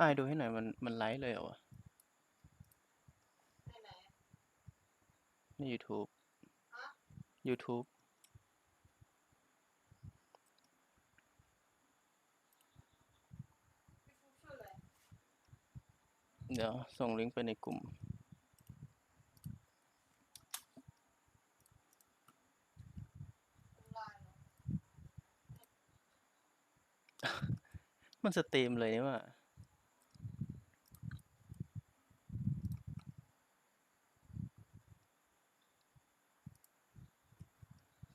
อ้ายดูให้หน่อยมันมันไลฟ์เลยเหรอวะไปไหนใน YouTube ฮะ YouTube พี่ฟุ๊กชื่ออะไรเดี๋ยว ส่งลิงก์ไปในกลุ่มไลน์เหรอมันสตรีมเลยนี่ว่า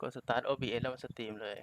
ดสตาร์ท OBS แล้วมันสตรีมเลย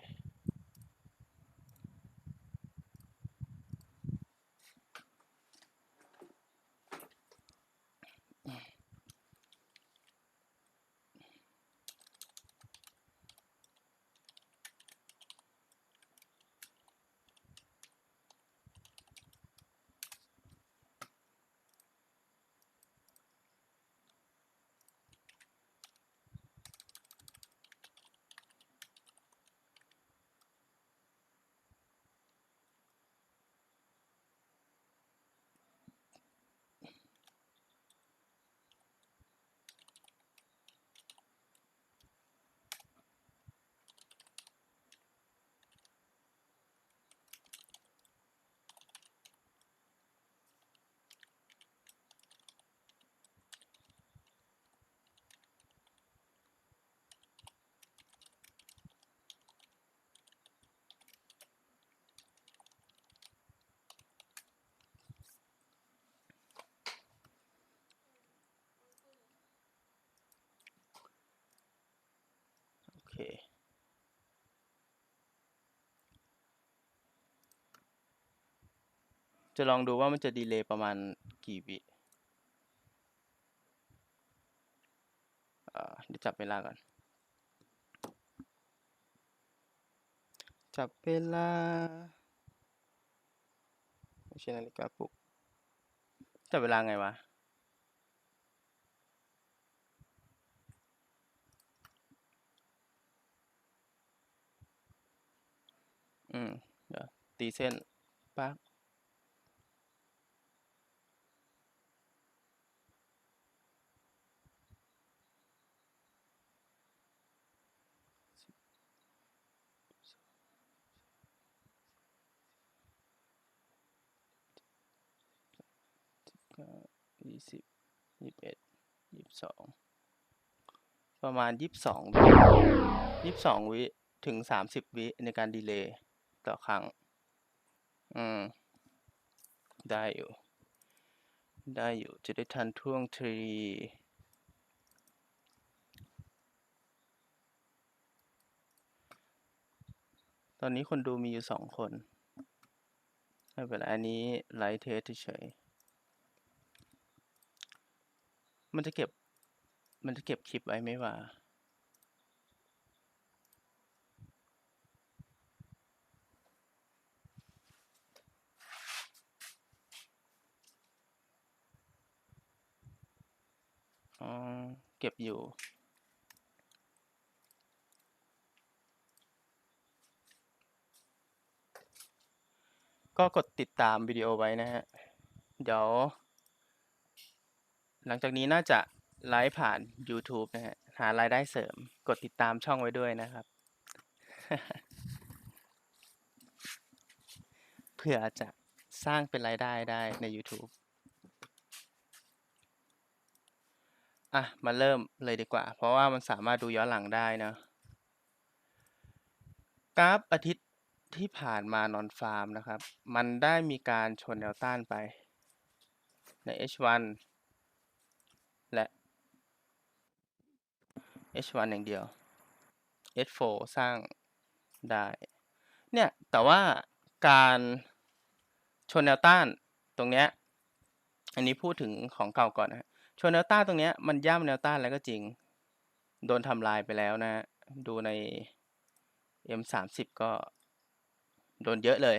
โอเค จะลองดูว่ามันจะดีเลย์ประมาณกี่วิอ่าเดี๋ยวจับเวลาก่อน จับเวลาไม่ใช่นาฬิกาปลุก จับเวลาไงวะอืมเดี๋ยวตีเส้นปั๊บเก้ายี่ สิบยี่สิบเอ็ดยี่สิบสองประมาณยี่สิบสองวิยี่สิบสองวิถึงสามสิบวิในการดีเลย์ต่อครั้ง อืม ได้อยู่ ได้อยู่จะได้ทันท่วงทีตอนนี้คนดูมีอยู่สองคน ไม่เป็นไรอันนี้ไลฟ์เทสเฉยๆ มันจะเก็บ มันจะเก็บคลิปไว้ไหมวะอ๋อเก็บอยู่ ก็กดติดตามวิดีโอไว้นะฮะ เดี๋ยว หลังจากนี้น่าจะไลฟ์ผ่าน YouTube นะฮะ หารายได้เสริม กดติดตามช่องไว้ด้วยนะครับ เพื่อจะสร้างเป็นรายได้ได้ใน YouTube อะ มาเริ่มเลยดีกว่า เพราะว่ามันสามารถดูย้อนหลังได้นะกราฟอาทิตย์ที่ผ่านมานอนฟาร์มนะครับ มันได้มีการชนแนวต้านไปใน H1 และ H1 อย่างเดียว H4 สร้างได้ เนี่ย แต่ว่าการชนแนวต้านตรงเนี้ย อันนี้พูดถึงของเก่าก่อนนะชนแนวต้านตรงเนี้ยมันย่ำแนวต้านแล้วก็จริง โดนทำลายไปแล้วนะฮะดูใน M30 ก็โดนเยอะเลย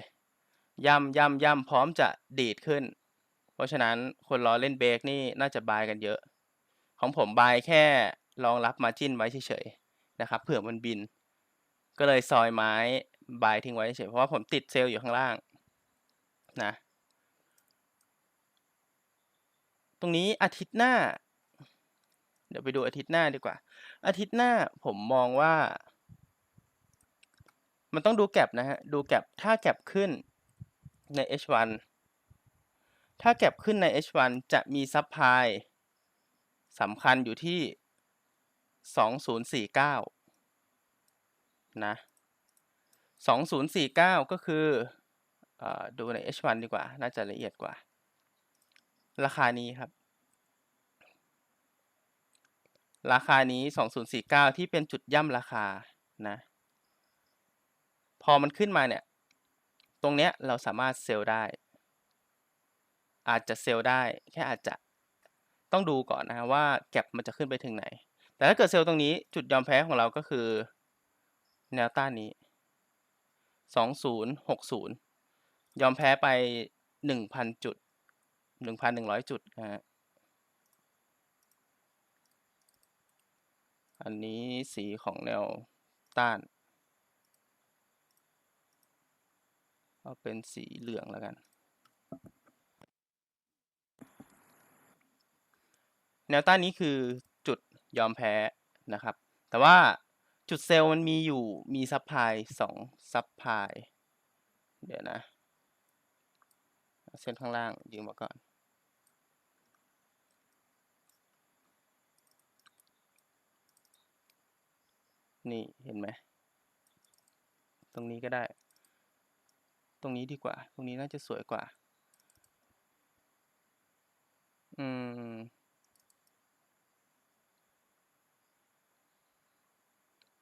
ย่ำย่ำย่ำพร้อมจะดีดขึ้น เพราะฉะนั้นคนรอเล่นเบรกนี่น่าจะบายกันเยอะ ของผมบายแค่ รองรับมาจิ้นไว้เฉยๆนะครับเผื่อมันบิน ก็เลยซอยไม้บายทิ้งไว้เฉยเพราะว่าผมติดเซลล์อยู่ข้างล่างนะตรงนี้อาทิตย์หน้า เดี๋ยวไปดูอาทิตย์หน้าดีกว่า อาทิตย์หน้าผมมองว่า มันต้องดูแก็บนะฮะดูแก็บถ้าแก็บขึ้นใน H1 ถ้าแก็บขึ้นใน H1 จะมีซับพลายสำคัญอยู่ที่ 2049 นะ 2049 ก็คืออดูใน H1 ดีกว่า น่าจะละเอียดกว่า ราคานี้ครับ ราคานี้ 2049 ที่เป็นจุดย่ำราคานะ พอมันขึ้นมาเนี่ย ตรงเนี้ยเราสามารถเซลล์ได้ อาจจะเซลล์ได้แค่อาจจะต้องดูก่อนนะฮะว่าแก็บมันจะขึ้นไปถึงไหน แต่ถ้าเกิดเซลล์ตรงนี้จุดยอมแพ้ของเราก็คือ แนวต้านนี้ 2060 ยอมแพ้ไป 1,000 จุด 1,100 จุดนะฮะอันนี้สีของแนวต้าน เอาเป็นสีเหลืองแล้วกัน แนวต้านนี้คือ ยอมแพ้นะครับ แต่ว่าจุดเซลล์มันมีอยู่มีซับพลายสองซับพลายเดี๋ยวนะเอาเส้นข้างล่างยืมมาก่อน นี่เห็นไหม ตรงนี้ก็ได้ ตรงนี้ดีกว่า ตรงนี้น่าจะสวยกว่า อืม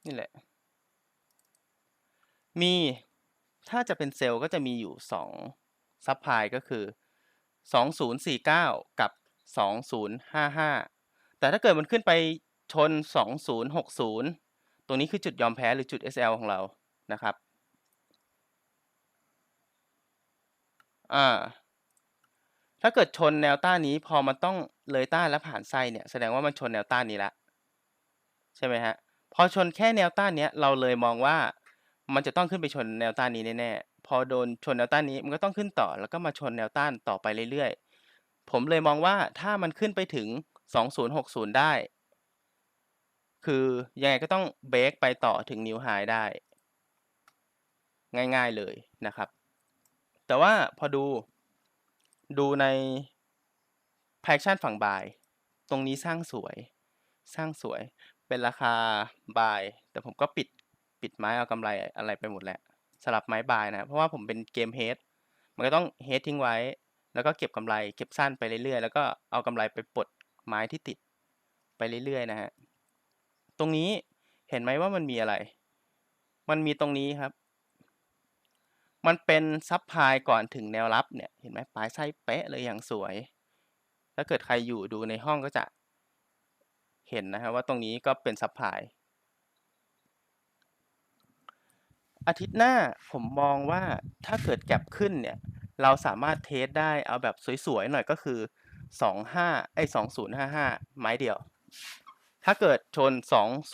นี่แหละ มีถ้าจะเป็นเซลล์ก็จะมีอยู่สองซับพลายก็คือ 2049 กับ 2055 แต่ถ้าเกิดมันขึ้นไปชน 2060 ตรงนี้คือจุดยอมแพ้หรือจุด SL ของเรานะครับอ่าถ้าเกิดชนแนวต้านนี้พอมันต้องเลยต้านและผ่านไส้เนี่ย แสดงว่ามันชนแนวต้านนี้ละใช่ไหมฮะ พอชนแค่แนวต้านเนี้ยเราเลยมองว่ามันจะต้องขึ้นไปชนแนวต้านนี้แน่ๆพอโดนชนแนวต้านนี้มันก็ต้องขึ้นต่อ แล้วก็มาชนแนวต้านต่อไปเรื่อยๆ ผมเลยมองว่าถ้ามันขึ้นไปถึง 2060 ได้ คือยังไงก็ต้องเบรกไปต่อถึงนิวไฮได้ ง่ายๆเลยนะครับ แต่ว่าพอดูดูใน p a c t i o n ฝั่งบาย ตรงนี้สร้างสวย สร้างสวย เป็นราคาบาย แต่ผมก็ปิดปิดไม้เอากำไรอะไรไปหมดแหล้วสลับไม้บายนะ เพราะว่าผมเป็นเกมเฮดมันก็ต้องเฮดทิ้งไว้ แล้วก็เก็บกำไร เก็บสั้นไปเรื่อยๆ แล้วก็เอากำไรไปปลดไม้ที่ติดไปเรื่อยๆนะฮะ ตรงนี้เห็นไหมว่ามันมีอะไร มันมีตรงนี้ครับ มันเป็นซับพายก่อนถึงแนวรับเนี่ย เห็นไหมปลายไส้เป๊ะเลยอย่างสวย ถ้าเกิดใครอยู่ดูในห้องก็จะ เห็นนะครับว่าตรงนี้ก็เป็นซับพลายอาทิตย์หน้าผมมองว่าถ้าเกิดแก็บขึ้นเนี่ย เราสามารถเทสได้เอาแบบสวยๆหน่อยก็คือ 25ไอ้2055 ไม้เดียว ถ้าเกิดชน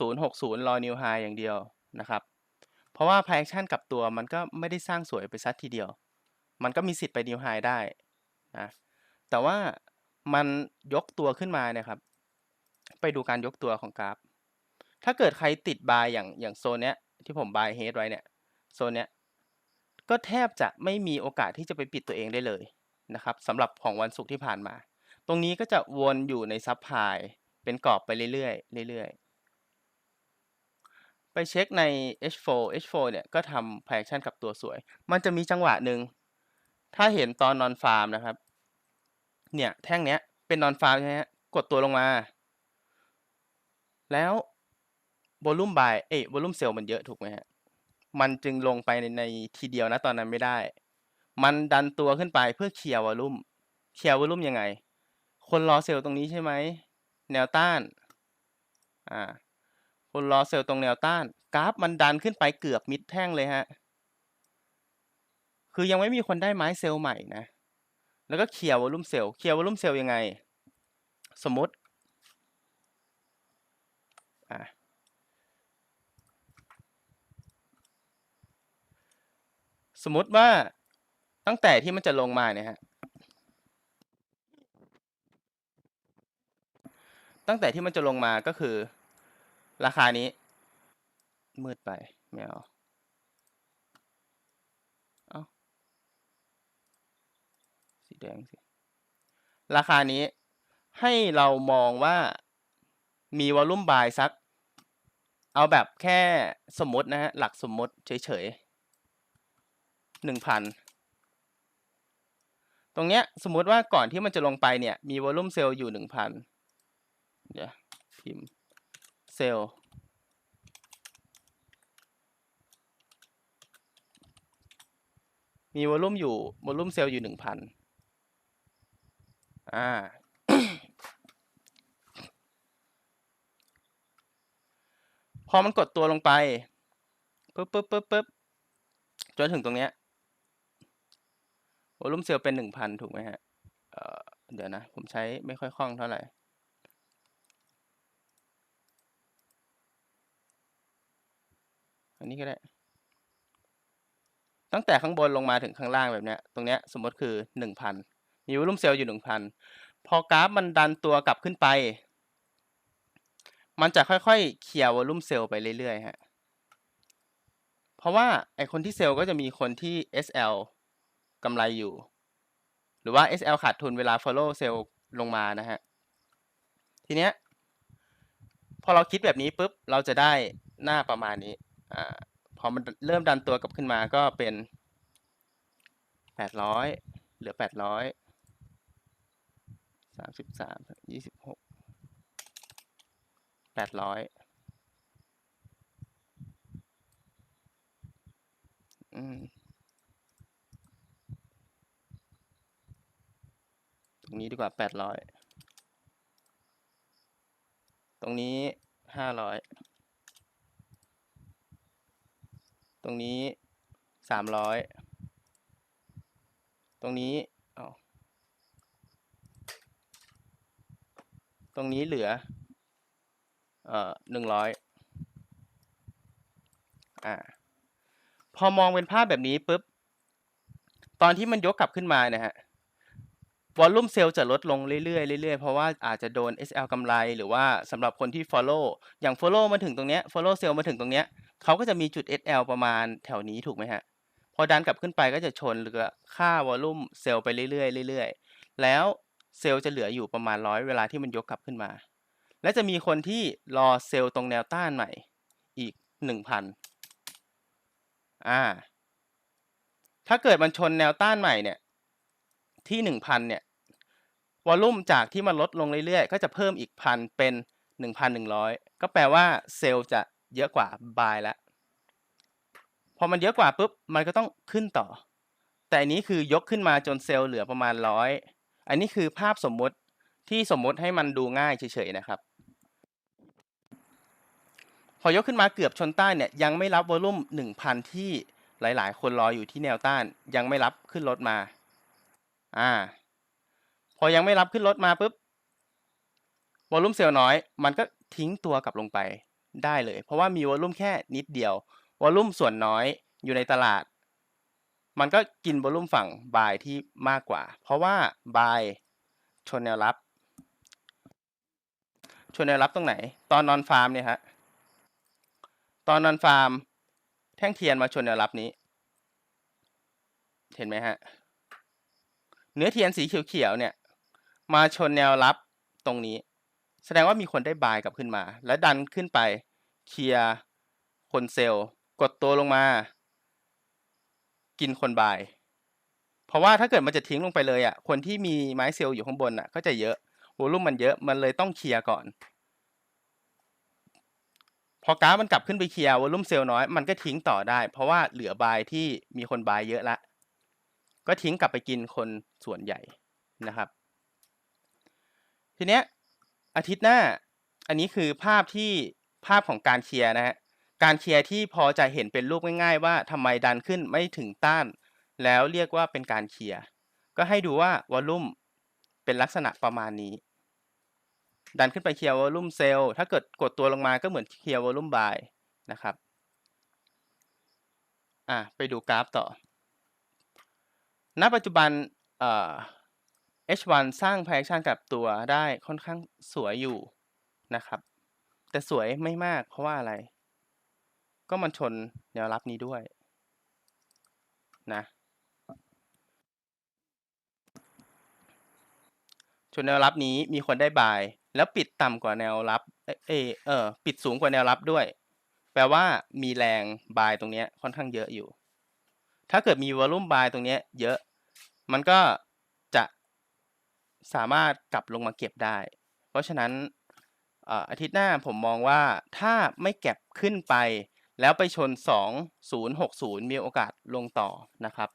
2060 รอนิวไฮอย่างเดียวนะครับ เพราะว่า p พ action กับตัวมันก็ไม่ได้สร้างสวยไปซัดทีเดียว มันก็มีสิทธิ์ไปนิวไฮได้นะแต่ว่ามันยกตัวขึ้นมาเนี่ยครับ ไปดูการยกตัวของกราฟ ถ้าเกิดใครติดบายอย่างอย่างโซนเนี้ยที่ผมบายเฮดไว้เนี่ยโซนเนี้ยก็แทบจะไม่มีโอกาสที่จะไปปิดตัวเองได้เลยนะครับสำหรับของวันศุกร์ที่ผ่านมา ตรงนี้ก็จะวนอยู่ในซับพายเป็นกรอบไปเรื่อยๆเรื่อยๆ ไปเช็คใน H4 H4 เนี่ยก็ทำ p พ action กับตัวสวย มันจะมีจังหวะหนึ่งถ้าเห็นตอนนอนฟาร์มนะครับ เนี่ยแท่งเนี้ยเป็นนอนฟาร์มใช่ไหมกดตัวลงมา แล้วโวลุ่มบายเอ้ยวอลุ่มเซลล์มันเยอะถูกไหมฮะ มันจึงลงไปในในทีเดียวนะตอนนั้นไม่ได้ มันดันตัวขึ้นไปเพื่อเคลียร์วอลุ่มเคลียร์วอลุ่มยังไง คนรอเซลล์ตรงนี้ใช่ไหม แนวต้าน อ่า คนรอเซลล์ตรงแนวต้าน กราฟมันดันขึ้นไปเกือบมิดแท่งเลยฮะ คือยังไม่มีคนได้ไม้เซลล์ใหม่นะ แล้วก็เคลียร์วอลุ่มเซลล์เคลียร์วอลุ่มเซลล์ยังไง สมมติ อ่า ส มมติว่าตั้งแต่ที่มันจะลงมาเนี่ยฮะ ตั้งแต่ที่มันจะลงมาก็คือ ราคานี้ มืดไปไม่เอาเอาสีแดงสิ ราคานี้ให้เรามองว่ามีวอลลุ่มบายสัก เอาแบบแค่สมมตินะฮะ หลักสมมติเฉยๆ หนึ่งพันตรงเนี้ยสมมุติว่าก่อนที่มันจะลงไปเนี่ยมีวอลลุ่มเซลล์อยู่หนึ่งพันเดี๋ยวพิมพ์เซลล์มีวอลลุ่มอยู่วอลลุ่มเซลล์อยู่หนึ่งพันอ่าพอมันกดตัวลงไปปึ๊บปึ๊บปึ๊บปึ๊บจนถึงตรงเนี้ย วอลุ่มเซลล์เป็นหนึ่งพันถูกไหมฮะเเดี๋ยวนะ ผมใช้ไม่ค่อยคล่องเท่าไหร่อันนี้ก็ได้ ตั้งแต่ข้างบนลงมาถึงข้างล่างแบบเนี้ย ตรงเนี้ยสมมติคือหนึ่งพันมีวอลุ่มเซลล์อยู่หนึ่งพันพอกราฟมันดันตัวกลับขึ้นไป มันจะค่อยๆเคลียร์วอลลุ่มเซลล์ไปเรื่อยๆฮะ เพราะว่าไอคนที่เซลล์ก็จะมีคนที่ SL กำไรอยู่ หรือว่า SL ขาดทุนเวลา follow เซลล์ลงมานะฮะ ทีเนี้ย พอเราคิดแบบนี้ปุ๊บ เราจะได้หน้าประมาณนี้ อ่า พอมันเริ่มดันตัวกลับขึ้นมาก็เป็นแปดร้อยเหลือแปดร้อยสามสิบสามยี่สิบหกแปดร้อยอืม ตรง นี้ดีกว่าแปดร้อยตรงนี้ห้าร้อยตรงนี้สามร้อยตรงนี้เอาตรงนี้เหลือ เอ่อหนึ่งร้อยอ่า พอมองเป็นภาพแบบนี้ปุ๊บ ตอนที่มันยกกลับขึ้นมานะฮะ วอลลุ่มเซลล์จะลดลงเรื่อยๆเรื่อยๆ เพราะว่าอาจจะโดน SL กำไร หรือว่าสำหรับคนที่ follow อย่าง follow มาถึงตรงเนี้ย follow เซลล์มาถึงตรงเนี้ยเขาก็จะมีจุด SL ประมาณแถวนี้ถูกไหมฮะ พอดันกลับขึ้นไปก็จะชนเหลือค่าวอลลุ่มเซลล์ไปเรื่อยๆเรื่อยๆ แล้วเซลล์จะเหลืออยู่ประมาณร้อยเวลาที่มันยกกลับขึ้นมา และจะมีคนที่รอเซลล์ตรงแนวต้านใหม่อีกหนึ่งพันอ่า ถ้าเกิดมันชนแนวต้านใหม่เนี่ยที่หนึ่งพันเนี่ย วอลลุ่มจากที่มันลดลงเรื่อยๆ ก็จะเพิ่มอีกพันเป็นหนึ่งพันหนึ่งร้อยก็แปลว่าเซลล์จะเยอะกว่าบายแล้วพอมันเยอะกว่าปุ๊บมันก็ต้องขึ้นต่อ แต่อันนี้คือยกขึ้นมาจนเซลล์เหลือประมาณร้อยอันนี้คือภาพสมมุติที่สมมุติให้มันดูง่ายเฉยๆนะครับ พอยกขึ้นมาเกือบชนใต้เนี่ยยังไม่รับวอลุ่มหนึ่งพันที่หลายๆ คนรออยู่ที่แนวต้านยังไม่รับขึ้นรถมา อ่า พอยังไม่รับขึ้นรถมาปุ๊บวอลลุ่มเซลล์น้อย มันก็ทิ้งตัวกลับลงไปได้เลย เพราะว่ามีวอลลุ่มแค่นิดเดียววอลลุ่มส่วนน้อยอยู่ในตลาด มันก็กินวอลลุ่มฝั่งบายที่มากกว่า เพราะว่าบายชนแนวรับ ชนแนวรับตรงไหน ตอนนอนฟาร์มเนี่ยฮะตอนนอนฟาร์ม แท่งเทียนมาชนแนวรับนี้ เห็นไหมฮะเนื้อเทียนสีเขียวๆเนี่ย มาชนแนวรับตรงนี้ แสดงว่ามีคนได้บายกลับขึ้นมา แล้วดันขึ้นไปเคลียร์คนเซลล์ กดตัวลงมา กินคนบาย เพราะว่าถ้าเกิดมันจะทิ้งลงไปเลยอะ คนที่มีไม้เซลล์อยู่ข้างบนอะ ก็จะเยอะวอลุ่มมันเยอะมันเลยต้องเคลียร์ก่อน พอกราฟมันกลับขึ้นไปเคลียร์วอลุ่มเซลล์น้อยมันก็ทิ้งต่อได้ เพราะว่าเหลือบายที่มีคนบายเยอะละก็ทิ้งกลับไปกินคนส่วนใหญ่นะครับ ทีเนี้ยอาทิตย์หน้า อันนี้คือภาพที่ภาพของการเคลียร์นะฮะการเคลียร์ที่พอจะเห็นเป็นรูปง่าย ๆ ว่าทำไมดันขึ้นไม่ถึงต้าน แล้วเรียกว่าเป็นการเคลียร์ก็ให้ดูว่าวอลลุ่มเป็นลักษณะประมาณนี้ ดันขึ้นไปเคลียร์วอลลุ่มเซลล์ถ้าเกิดกดตัวลงมาก็เหมือนเคลียร์วอลลุ่มบายนะครับอะไปดูกราฟต่อ ณ ปัจจุบัน H1 สร้าง projection กับตัวได้ค่อนข้างสวยอยู่นะครับ แต่สวยไม่มากเพราะว่าอะไร ก็มันชนแนวรับนี้ด้วยนะชนแนวรับนี้มีคนได้บาย แล้วปิดต่ำกว่าแนวรับเอเออปิดสูงกว่าแนวรับด้วย แปลว่ามีแรงบายตรงนี้ค่อนข้างเยอะอยู่ ถ้าเกิดมีวอลุ่มบายตรงนี้เยอะ มันก็ สามารถกลับลงมาเก็บได้ เพราะฉะนั้นเอ่ออาทิตย์หน้าผมมองว่าถ้าไม่เก็บขึ้นไป แล้วไปชน 2060 มีโอกาสลงต่อนะครับ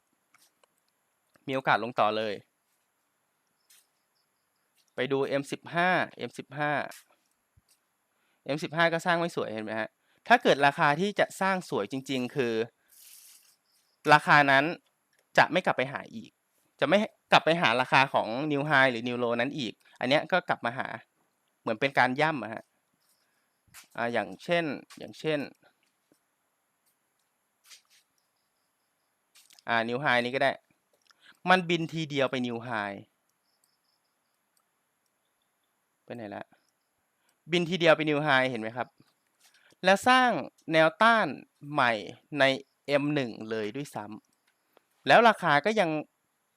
มีโอกาสลงต่อเลย ไปดู M15 M15 M15 ก็สร้างไม่สวยเห็นไหมฮะ ถ้าเกิดราคาที่จะสร้างสวยจริง ๆ คือ ราคานั้นจะไม่กลับไปหาอีก จะไม่กลับไปหาราคาของ New High หรือ New Low นั้นอีก อันเนี้ยก็กลับมาหาเหมือนเป็นการย่ำอะฮะอ่าอย่างเช่นอย่างเช่นอ่า New High นี้ก็ได้ มันบินทีเดียวไป New High ไปไหนละบินทีเดียวไป New High เห็นไหมครับ แล้วสร้างแนวต้านใหม่ใน M1 เลยด้วยซ้ำแล้วราคาก็ยัง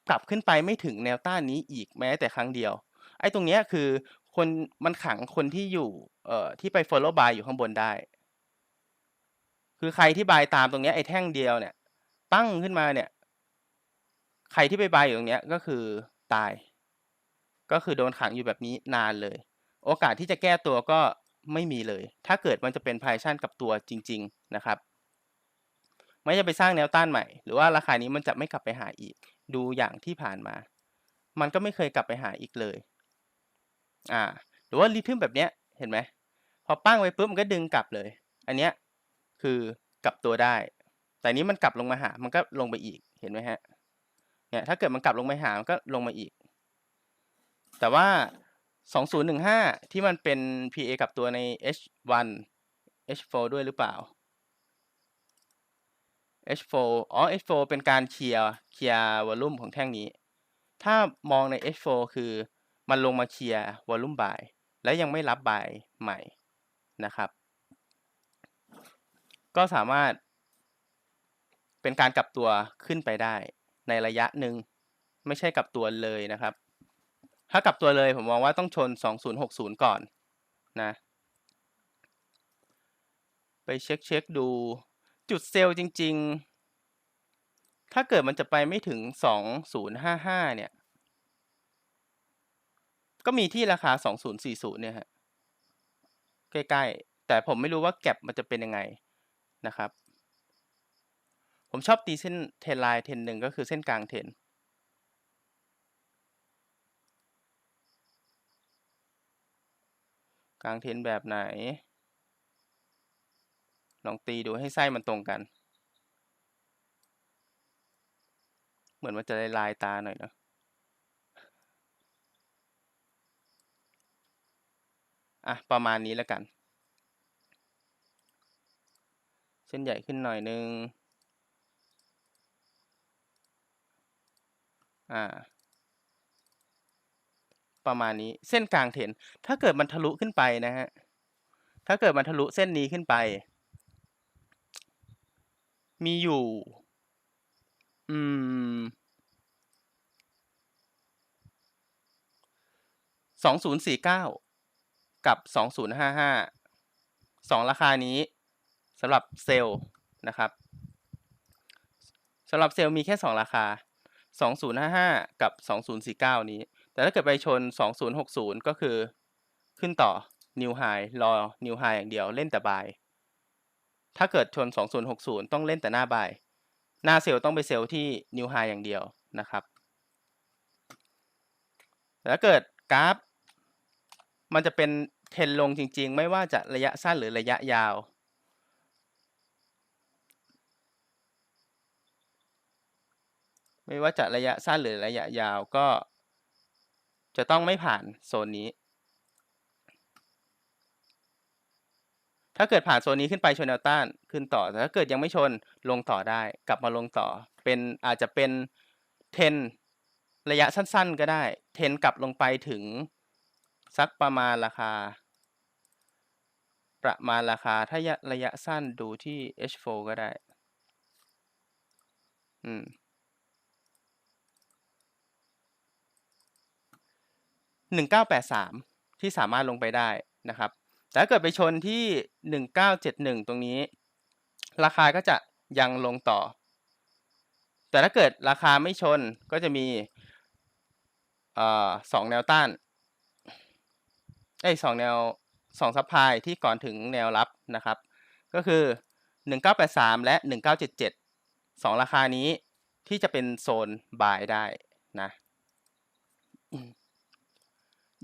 กลับขึ้นไปไม่ถึงแนวต้านนี้อีกแม้แต่ครั้งเดียว ไอ้ตรงเนี้ยคือคนมันขังคนที่อยู่เอ่อที่ไป follow buy อยู่ข้างบนได้ คือใครที่บายตามตรงเนี้ยไอ้แท่งเดียวเนี่ยตั้งขึ้นมาเนี่ย ใครที่ไปบายอยู่ตรงเนี้ยก็คือตาย ก็คือโดนขังอยู่แบบนี้นานเลย โอกาสที่จะแก้ตัวก็ไม่มีเลย ถ้าเกิดมันจะเป็น position กับตัวจริง ๆ นะครับ ไม่จะไปสร้างแนวต้านใหม่ หรือว่าราคานี้มันจะไม่กลับไปหาอีก ดูอย่างที่ผ่านมา มันก็ไม่เคยกลับไปหาอีกเลย อ่า หรือว่าริทึมแบบเนี้ย เห็นไหม พอปั้งไปปุ๊บมันก็ดึงกลับเลย อันเนี้ยคือกลับตัวได้ แต่นี้มันกลับลงมาหา มันก็ลงไปอีก เห็นไหมฮะ เนี่ย ถ้าเกิดมันกลับลงไปหา มันก็ลงมาอีก แต่ว่า 2015 ที่มันเป็น PA กับตัวใน H1 H4 ด้วยหรือเปล่า H4 อ๋อ H4 เป็นการเคลียร์เคลียร์วอลลุ่มของแท่งนี้ ถ้ามองใน H4 คือมันลงมาเคลียร์วอลลุ่มบาย แล้วยังไม่รับบายใหม่นะครับ ก็สามารถ เป็นการกลับตัวขึ้นไปได้ในระยะหนึ่งไม่ใช่กลับตัวเลยนะครับ ถ้ากลับตัวเลยผมมองว่าต้องชน 2060 ก่อนนะ ไปเช็คเช็คดู จุดเซลล์จริง ๆ ถ้าเกิดมันจะไปไม่ถึง 2055 เนี่ย ก็มีที่ราคา 2040 เนี่ยฮะ ใกล้ ๆ แต่ผมไม่รู้ว่าแก็บมันจะเป็นยังไงนะครับ ผมชอบตีเส้นเทนไลน์เทนหนึ่งก็คือเส้นกลางเทนกลางเทนแบบไหน ลองตีดูให้ไส้มันตรงกัน เหมือนมันจะลายตาหน่อยเนาะอะ ประมาณนี้แล้วกัน เส้นใหญ่ขึ้นหน่อยนึง อ่า ประมาณนี้เส้นกลางเทรนถ้าเกิดมันทะลุขึ้นไปนะฮะ ถ้าเกิดมันทะลุเส้นนี้ขึ้นไป มีอยู่ อืม2049กับ2055สองราคานี้สำหรับเซลล์นะครับสำหรับเซลล์มีแค่ 2 ราคา 2055 กับ 2049 นี้ แต่ถ้าเกิดไปชน 2060 ก็คือขึ้นต่อ New High รอ New High อย่างเดียวเล่นแต่บาย ถ้าเกิดชน 2060 ต้องเล่นแต่หน้าบาย หน้าเซลล์ต้องไปเซลล์ที่ New High อย่างเดียวนะครับแต่ถ้าเกิดกราฟ มันจะเป็นเทรนลงจริง ๆ ไม่ว่าจะระยะสั้นหรือระยะยาว ไม่ว่าจะระยะสั้นหรือระยะยาวก็จะต้องไม่ผ่านโซนนี้ ถ้าเกิดผ่านโซนนี้ขึ้นไปชนแนวต้านขึ้นต่อ แต่ถ้าเกิดยังไม่ชนลงต่อได้ กลับมาลงต่อ เป็นอาจจะเป็นเทนระยะสั้นๆ ก็ได้ เทนกลับลงไปถึงสักประมาณราคา ประมาณราคาถ้าระยะระยะสั้นดูที่ H4 ก็ได้ อืม1983ที่สามารถลงไปได้นะครับ แต่ถ้าเกิดไปชนที่ 1971 ตรงนี้ ราคาก็จะยังลงต่อ แต่ถ้าเกิดราคาไม่ชนก็จะมีอสองแนวต้านเอ้สองแนวสองซัพพลายที่ก่อนถึงแนวรับนะครับ ก็คือ 1983 และ 1977สองราคานี้ที่จะเป็นโซนบายได้นะ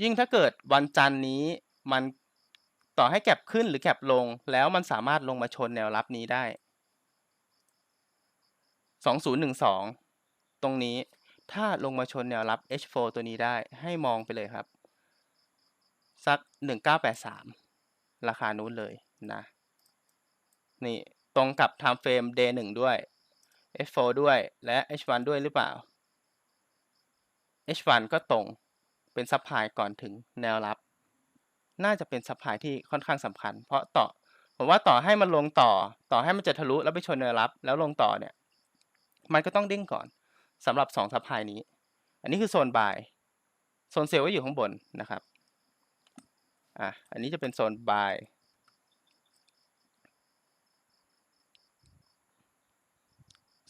ยิ่งถ้าเกิดวันจันทร์นี้มัน ต่อให้แก็บขึ้นหรือแก็บลง แล้วมันสามารถลงมาชนแนวรับนี้ได้ 2012 ตรงนี้ถ้าลงมาชนแนวรับ H4 ตัวนี้ได้ให้มองไปเลยครับ สัก 1983 ราคานู้นเลยนะ นี่ตรงกับ time frame day 1ด้วย H4 ด้วยและ H1 ด้วยหรือเปล่า H1 ก็ตรงเป็นซับไพลายก่อนถึงแนวรับ น่าจะเป็นซับไพลายที่ค่อนข้างสำคัญ เพราะต่อผมว่าต่อให้มันลงต่อ ต่อให้มันจะทะลุแล้วไปชนแนวรับ แล้วลงต่อเนี่ย มันก็ต้องเด้งก่อนสำหรับสองซับไพลายนี้ อันนี้คือโซนบายโซนเซลล์ก็อยู่ข้างบนนะครับอะอันนี้จะเป็นโซนบาย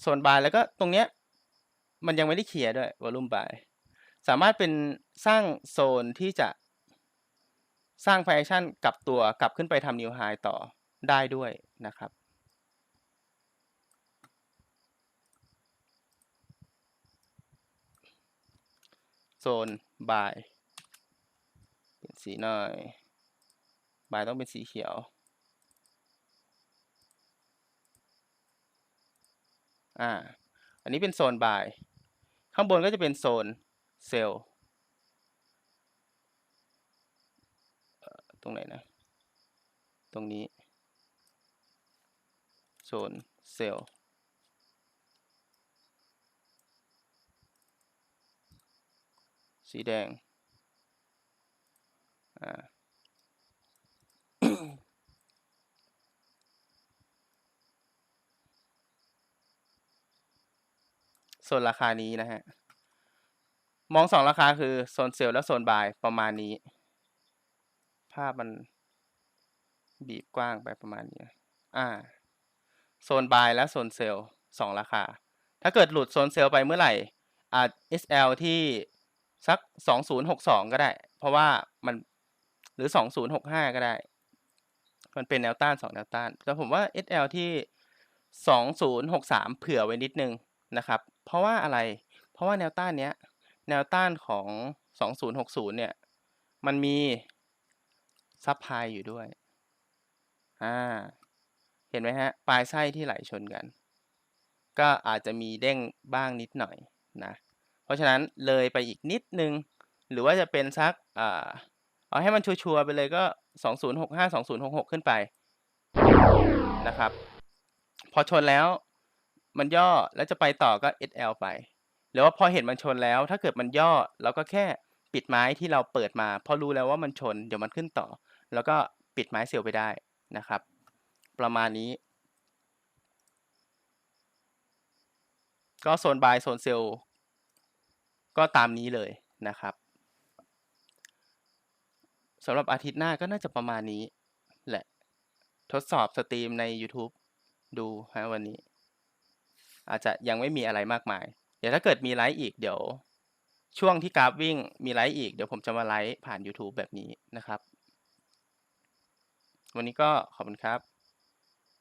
โซนบายแล้วก็ตรงเนี้ยมันยังไม่ได้เคลียร์ด้วยวอลุ่มบายสามารถเป็นสร้างโซนที่จะ สร้างไฟชั่นกลับตัวกลับขึ้นไปทำนิวไฮต่อได้ด้วยนะครับ โซนบายเปลี่ยนสีหน่อยบายต้องเป็นสีเขียวอ่า อันนี้เป็นโซนบาย ข้างบนก็จะเป็นโซนเซลล์เอ่อ ตรงไหนนะ ตรงนี้โซนเซลล์สีแดง อ่าโซนราคานี้นะฮะ มองสองราคาคือโซนเซลล์และโซนบายประมาณนี้ ภาพมันบีบกว้างไปประมาณนี้ อ่า โซนบายและโซนเซลล์สองราคา ถ้าเกิดหลุดโซนเซลล์ไปเมื่อไหร่อาจ SL ที่สัก 2062 ก็ได้ เพราะว่ามันหรือ 2065 ก็ได้ มันเป็นแนวต้านสองแนวต้าน แต่ผมว่า SL ที่ 2063 เผื่อไว้นิดนึงนะครับ เพราะว่าอะไร เพราะว่าแนวต้านเนี้ย แนวต้านของ 2060 เนี่ย มันมี ซับไพลายอยู่ด้วย อ่า เห็นไหมฮะ ปลายไส้ที่ไหลชนกัน ก็อาจจะมีเด้งบ้างนิดหน่อยนะ เพราะฉะนั้นเลยไปอีกนิดนึง หรือว่าจะเป็นสักอ่าเอาให้มันชัวร์ๆไปเลยก็ 2065 2066 ขึ้นไปนะครับ พอชนแล้วมันย่อแล้วจะไปต่อก็ SL ไป หรือว่าพอเห็นมันชนแล้ว ถ้าเกิดมันย่อเราก็แค่ปิดไม้ที่เราเปิดมาพราะรู้แล้วว่ามันชน เดี๋ยวมันขึ้นต่อ แล้วก็ปิดไม้เซลล์ไปได้นะครับ ประมาณนี้ ก็โซนบายโซนเซลล์ก็ตามนี้เลยนะครับสำหรับอาทิตย์หน้าก็น่าจะประมาณนี้ แหละ ทดสอบสตรีมใน YouTube ดูฮะวันนี้ อาจจะยังไม่มีอะไรมากมาย เดี๋ยวถ้าเกิดมีไลฟ์อีกเดี๋ยว ช่วงที่กราฟวิ่งมีไลฟ์อีกเดี๋ยวผมจะมาไลฟ์ผ่าน YouTube แบบนี้นะครับ วันนี้ก็ขอบคุณครับ